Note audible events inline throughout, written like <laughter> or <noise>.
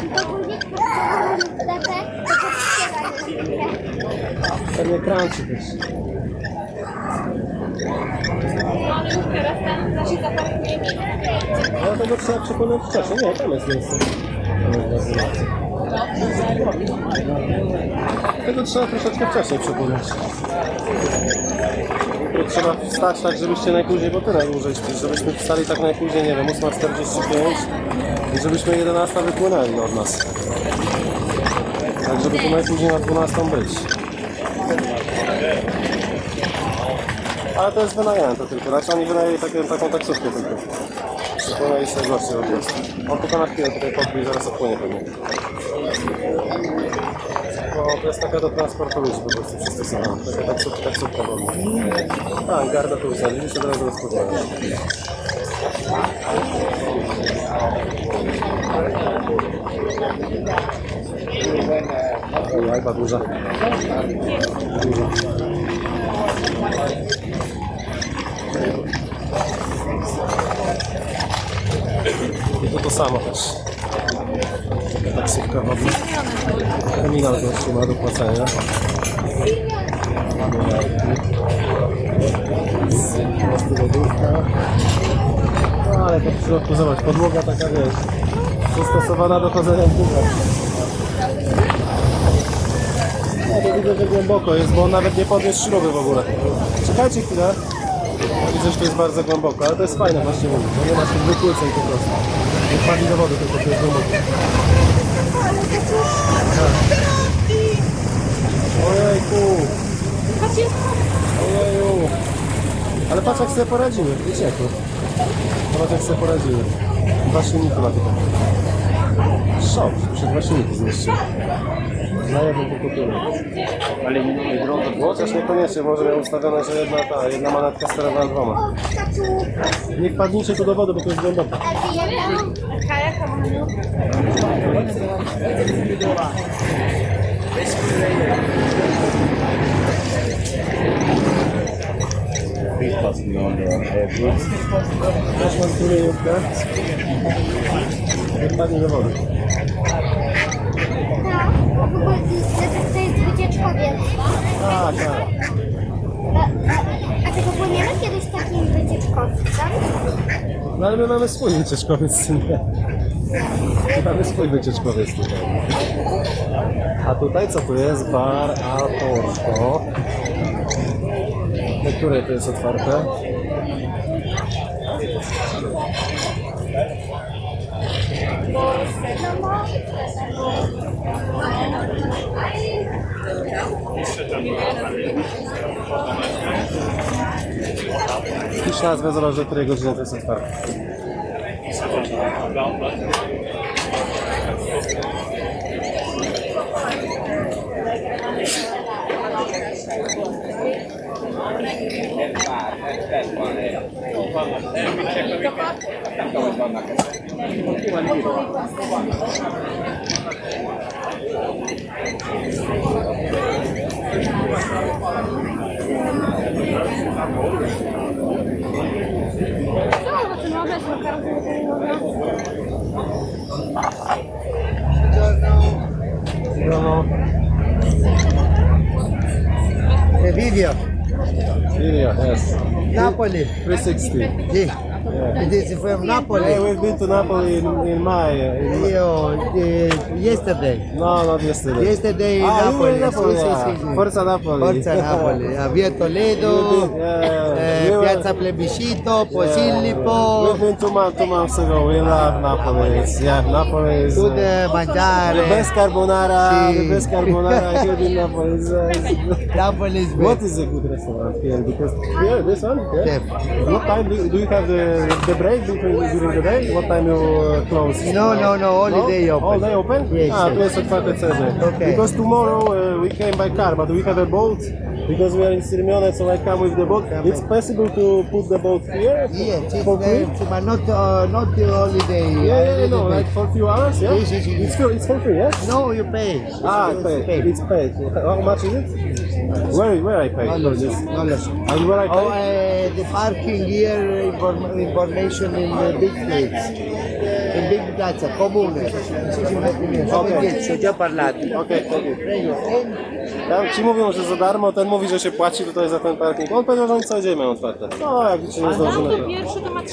to to. Pewnie crunch też. Ale tego trzeba przekonać wcześniej. Nie, tam jest miejsce. Tam jest rezerwacja. Tego trzeba troszeczkę wcześniej przekonać. Trzeba wstać tak, żebyście najpóźniej, bo ty najdłużej śpisz, żebyśmy wstali tak najpóźniej, nie wiem, 8.45 i żebyśmy 11 wypłynęli od nas. Tak, żeby tu najpóźniej na 12 być. Ale to jest wynajęte tylko, znaczy oni wynajęli takie, taką taksówkę tylko. Przypłynęli sobie goście po prostu. On tylko na chwilę tutaj podbił i zaraz odpłynie pewnie. Bo to jest taka do transportu ludzi po prostu przystosowana. Taka taksówka, taksówka wodna. Tak, garda tu usiadli, już od razu rozpoczęła. Jajba duża. Duża. I to to samo też. Taksówka wodna. Terminal gościu ma do płacenia. Prostu lodówka. No ale to w środku zobacz, podłoga taka wiesz, przystosowana do chodzenia w górach. No to widzę, że głęboko jest, bo on nawet nie podniósł śruby w ogóle. Czekajcie chwilę. Widzę, że to jest bardzo głęboko, ale to jest fajne właśnie mówić, że nie ma tych wykłóceń po prostu. Nie wpadli do wody, tylko to jest głęboko. Ojejku! Ojeju! Ale patrz jak sobie poradzimy, wiecie jak to? Patrz jak sobie poradzimy. Dwa silniki ma tutaj. Szok, przed dwa silniki zmieściły. Na jedną pokutynę. Ale nie drogę. Chociaż niekoniecznie, może miał ustawione, że jedna ta, jedna manetka sterowana dwoma. Tatu. Nie wpadnijcie tu do wody, bo to jest głęboko. Kajak, Manu. Też mam strumieniówkę. Nie wpadnij do wody. No, w ogóle to jest, wycieczkowiec. Tak, tak. A, a, a tego płyniemy kiedyś takim wycieczkowcem? No ale my mamy swój wycieczkowiec, <laughs> nie? My mamy swój wycieczkowiec tutaj. A tutaj co tu jest? Bar a Porto. Do której to jest otwarte? Pisz nazwę, zależy której godziny to jest otwarte. Co, Lilia, yes. Napoli. 360. Yeah. It is from Yeah, Napoli. we've been to Napoli in, in May. In, Io, uh, yesterday. no, not yesterday. Yesterday in Ah, Napoli. in Napoli, Sì, sì, yeah. Forza Napoli. Forza <laughs> Napoli. A Via Toledo, Yeah. eh, We were- Piazza Plebiscito, We've Posillipo, been two months, two months ago. We love Napoli. It's- Yeah, Napoli is food uh, eh, the best carbonara. Sì. The best carbonara here in Napoli. Uh, <laughs> Napoli is best. is a good restaurant here? Because here, this one. Yeah. What time do, do you have the, the break between, during the day? What time you uh, close? No, no, no, all day open. All day open? Yes, Ah, yes. otwarte cały dzień. Okay. Because tomorrow uh, we came by car, but we have a boat. Because we are in Sirmione, so I come with the boat. It's possible to put the boat here Yes, it's for free? but not uh, not the holiday. Yeah, yeah, yeah, no, like for a few hours, yeah? Yes, yes, yes. It's, for, it's for free, yeah? No, you pay. Ah, It's paid. It's paid. How much is it? Where, where I pay? Dollars, This-. And where I pay? Oh, uh, the parking here, inform- information in the big place. In Big Piazza, comune. Come che già parlato. Okej, okay, Prego, Ja ci mówią, że za darmo, ten mówi, że się płaci tutaj za ten parking. On powiedział, że oni cały dzień mają otwarte. No, jak ci nie zdążymy, to... Tamto pierwszy to ma 3,7.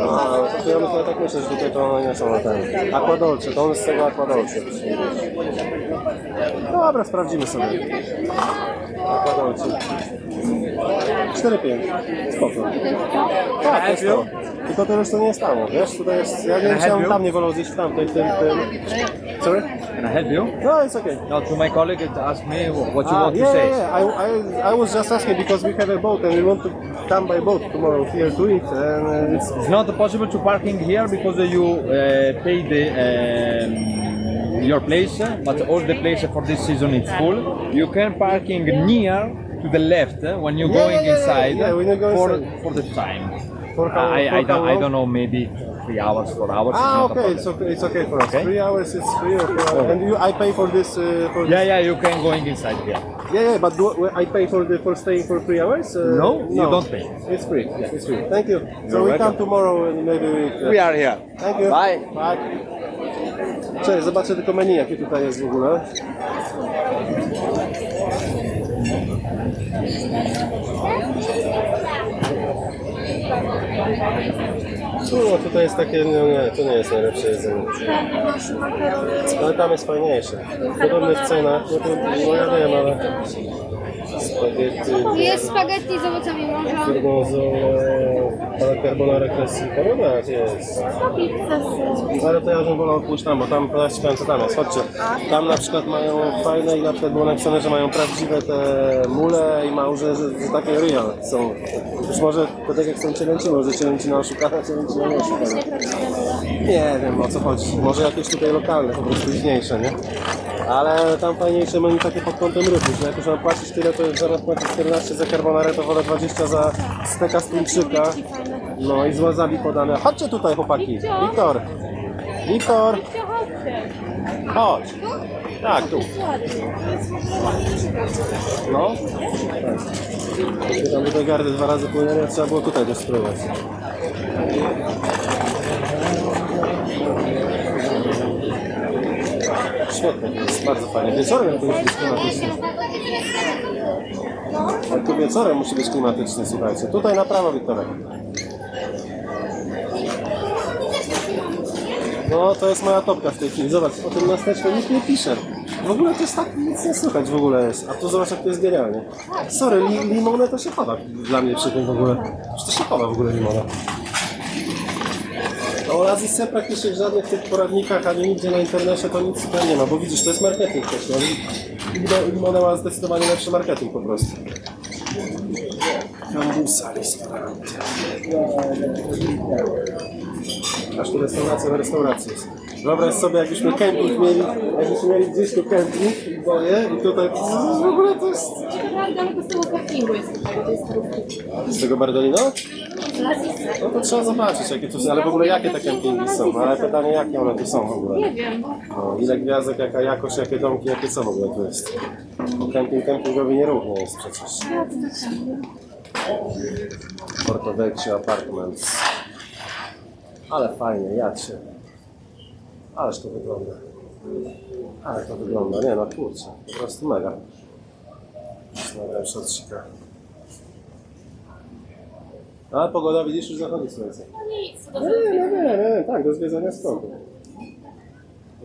A, no to ja myślę, tak myślę, że tutaj to one nie są na ten. Aquadolce, to on z tego Aquadolce. Dobra, sprawdzimy sobie. Aquadolce. 4-5. Spoko. Tak, to jest to. Tylko to już to nie jest tam, wiesz? Tutaj jest, ja nie bym tam nie wolał zjeść w tamtej, w tym, tym... Sorry? Can I help you? No, it's okay. No, to my colleague it asked me what you Ah, want yeah, to say. yeah. I, I, I was just asking because we have a boat and we want to come by boat tomorrow here to eat and uh, it's It's not possible to parking here because you uh, pay the um, your place, but all the place for this season is full. You can parking near to the left uh, when you're Yeah, going yeah, inside yeah, when you go for inside. for the time. For how- I, for I, don't, how I don't know, maybe three hours, four hours. Ah, okay, it's okay, it's okay for us. Okay. Three hours is free, or four hours. and you, I pay for this. Uh, for Yeah, yeah, you can going inside here. yeah, yeah, but do I pay for the for staying for three hours? Uh, No, you don't pay. It's free. It's free. Thank you. so You're we welcome. come tomorrow and maybe we. We are here. Thank you. Bye. Bye. Cześć, zobaczę tylko menu, jakie tutaj jest w ogóle. No, tutaj jest takie, no nie, to nie jest najlepsze jedzenie. Ale tam jest fajniejsze. Podobne w cenach, no to, no ja wiem, ale... Spaghetti, Jest spaghetti z owocami morza. gorgonzola, ale carbonara no tak jest. Ale to ja bym wolał pójść tam, bo tam powiem co tam jest, chodźcie. Tam na przykład mają fajne i na przykład było napisane, że mają prawdziwe te mule i małże, że, że takie real są. Już może to tak jak z tą cielęciną, że cielęcina oszukana, cielęcina nie oszukana. Nie wiem o co chodzi. Może jakieś tutaj lokalne, po prostu późniejsze, nie? Ale tam fajniejsze menu takie kątem ryby, że jak już mam płacić tyle, to zamiast płacić 14 za carbonarę, to wolę 20 za steka z tuńczyka. No i z wasabi podane. Chodźcie tutaj chłopaki. Wiktor. Wiktor. Chodź. Tak, tu. No. Tak. Tam do gardy dwa razy płynęli, trzeba było tutaj też spróbować. Świetnie, to jest bardzo fajnie. Wieczorem to musi być klimatyczny. Ale tu wieczorem musi być klimatyczny, słuchajcie. Tutaj na prawo, Wiktorek. No, to jest moja topka w tej chwili. Zobacz, o tym miasteczku nikt nie pisze. W ogóle to jest tak, nic nie słychać w ogóle jest. A tu zobacz, jak to jest genialnie. Sorry, li, limonę to się chowa dla mnie przy tym w ogóle. Czy to się chowa w ogóle limonę? O Lazisce praktycznie w żadnych tych poradnikach, ani nigdzie na internecie to nic tutaj nie ma, bo widzisz, to jest marketing też. No. Limona ma zdecydowanie lepszy marketing po prostu. Gambusa ristorante. Aż tu restauracja na restauracji jest. Wyobraź sobie, jakbyśmy kemping mieli, jakbyśmy mieli gdzieś tu kemping w Boje i tutaj w ogóle to jest... Daleko z tego parkingu jest tutaj, to jest starówki. Z tego Bardolino? No to trzeba zobaczyć, jakie tu są, ale w ogóle jakie te kempingi są, No, ale pytanie, jakie one tu są w ogóle. Nie wiem. No, ile gwiazdek, jaka jakość, jakie domki, jakie co w ogóle tu jest. Bo kemping kempingowi nierówny jest przecież. Porto Vecchio Apartments. Ale fajnie, jadźcie. Ależ to wygląda. Ale to wygląda, nie no kurczę, po prostu mega. Jest najlepsza odsika. Ale pogoda widzisz już zachodzi słońce. Nic, No nie, no nie, nie, tak, do zwiedzania skąpu.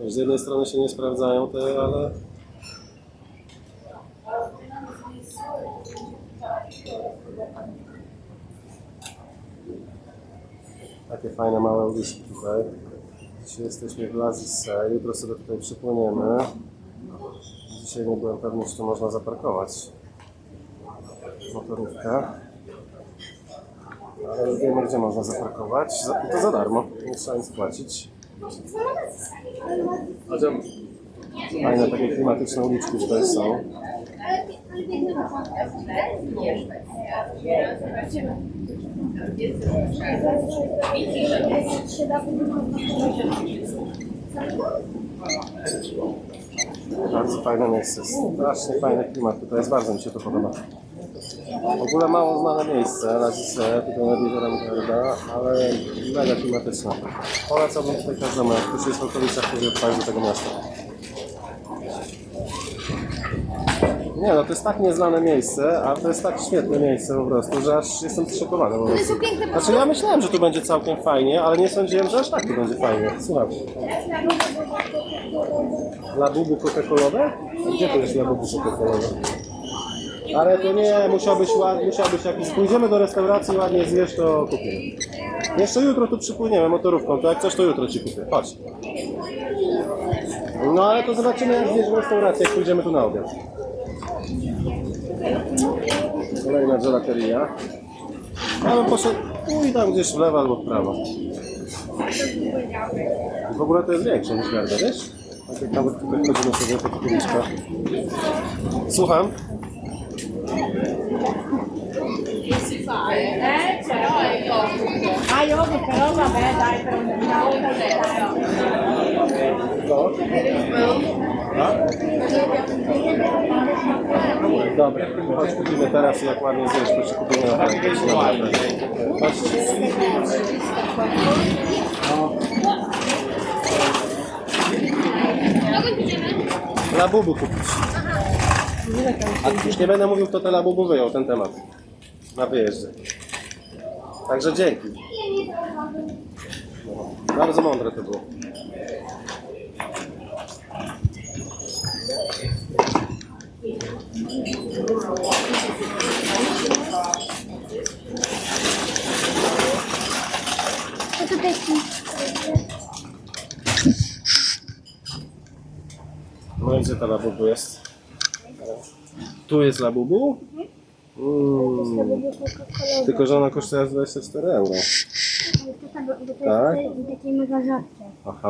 Z jednej strony się nie sprawdzają te, ale... Takie fajne małe uliczki tutaj. Dzisiaj jesteśmy w Lazisse, jutro sobie tutaj przypłyniemy. Dzisiaj nie byłem pewny, czy tu można zaparkować motorówkę. Ale wiemy, gdzie można zaparkować. Za- to za darmo, nie trzeba nic płacić. Fajne takie klimatyczne uliczki tutaj są. Bardzo fajne miejsce, strasznie fajny klimat tutaj jest, bardzo mi się to podoba. W ogóle mało znane miejsce, Lazise, tutaj nad jeziorem Garda, ale mega klimatyczne. Polecałbym tutaj każdemu, jak ktoś jest w okolicach, który odpalił do tego miasta. Nie no, to jest tak nieznane miejsce, a to jest tak świetne miejsce po prostu, że aż jestem zszokowany po prostu. Znaczy ja myślałem, że tu będzie całkiem fajnie, ale nie sądziłem, że aż tak tu będzie fajnie. Słucham. Labubu Coca-Colowe? A Gdzie to jest labubu Coca-Colowe? Ale to nie, musiałbyś, ład- musiałbyś jakiś... Pójdziemy do restauracji, ładnie zjesz, to kupimy. Jeszcze jutro tu przypłyniemy motorówką, to jak coś, to jutro ci kupię. Chodź. No ale to zobaczymy, jak zjesz w restauracji, jak pójdziemy tu na obiad. Kolejna gelateria. Ja bym poszedł i tam gdzieś w lewo albo w prawo. W ogóle to jest większe niż garda, wiesz? Tak jak nawet tutaj wchodzimy sobie po. Słucham? Co? Tak? Dobra, chodź kupimy teraz jak ładnie zjesz, ci kupimy na pewno. Chodźcie. Labubu kupić. A już nie będę mówił, kto te labubu wyjął, ten temat. Na wyjeździe. Także dzięki. No, bardzo mądre to było. Tutaj No i gdzie ta labubu jest? Tu jest labubu? Mm. Tylko, że ona kosztuje aż 24 euro. To Tak? jest takie mega rzadkie. Aha.